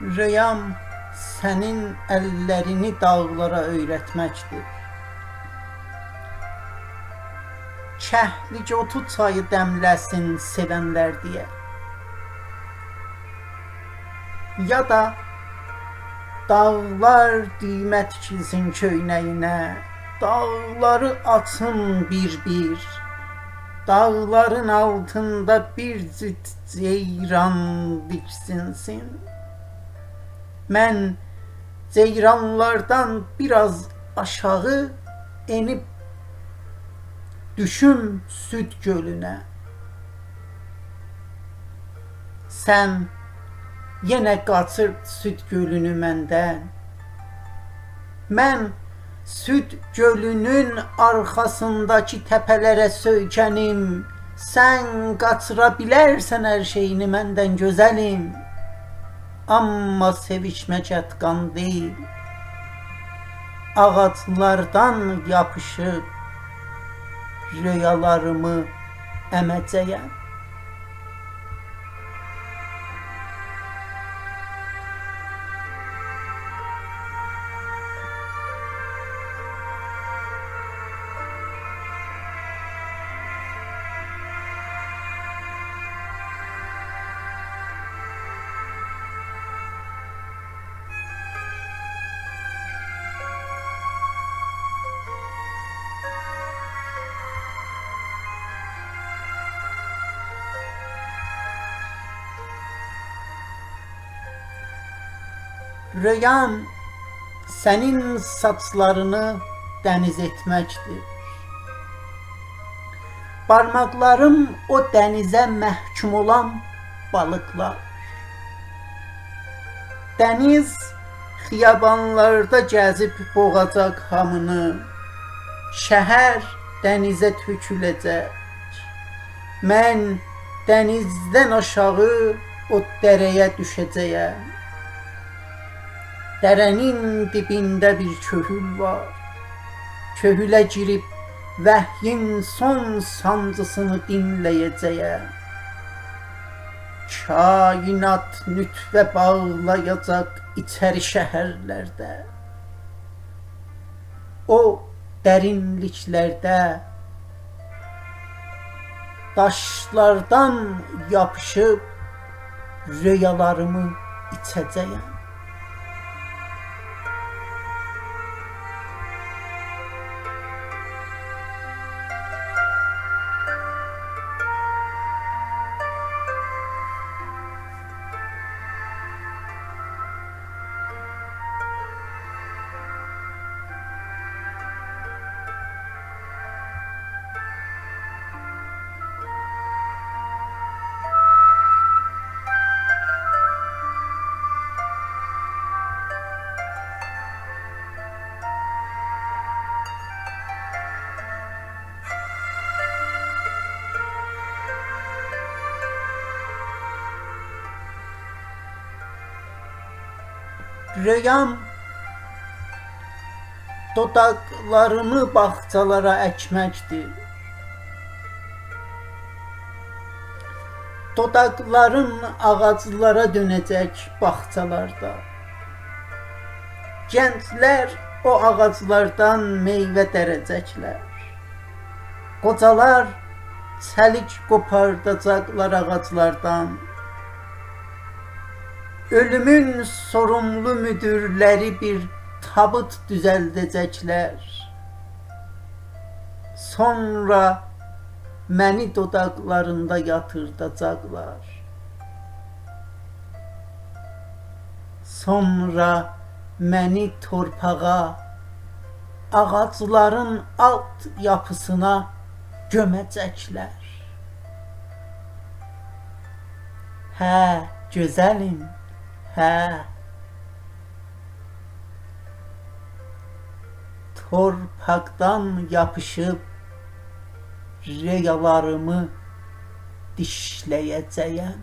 Rüyam senin ellerini dağlara öğretmektir. Kəhlik otu çayı dəmləsin sevənlər diye. Ya da dağlar düymə tikilsin köynəyinə, dağları açın bir-bir. Dağların altında bir cüt ceyran diksinsin. Mən ceyranlardan biraz aşağı enib düşüm süd gölünə. Sən yenə qaçır süd gölünü məndən. Mən süd gölünün arxasındakı təpələrə söykənim. Sən qaçıra bilərsən hər şeyini məndən gözəlim. Amma sevişmək ətqan deyil. Ağaclardan yapışıb rüyalarımı əməcəyəm. Rüyam senin saçlarını deniz etmektir. Parmaklarım o denize məhkum olan balıklar. Deniz xiyabanlarda gəzib boğacaq hamını. Şəhər dənizə töküləcək. Mən dənizdən aşağı o dərəyə düşəcəyəm. Dərənin dibində bir köhül var. Köhülə girib vəhyin son sancısını dinləyəcəyəm. Kainat nütvə bağlayacaq içəri şəhərlərdə. O dərinliklərdə daşlardan yapışıb rüyalarımı içəcəyəm. Rüyam dodaqlarımı bağçalara əkməkdir. Dodaqlarım ağaclara dönəcək bağçalarda. Gənclər o ağaclardan meyvə dərəcəklər. Qocalar çəlik qopardacaqlar ağaclardan. Ölümün sorumlu müdürləri bir tabut düzəldəcəklər. Sonra məni dodaqlarında yatırdacaqlar. Sonra məni torpağa, ağacların alt yapısına göməcəklər. Hə, gözəlim. Hə. Torpaqdan yapışıb rüyalarımı dişləyəcəyəm.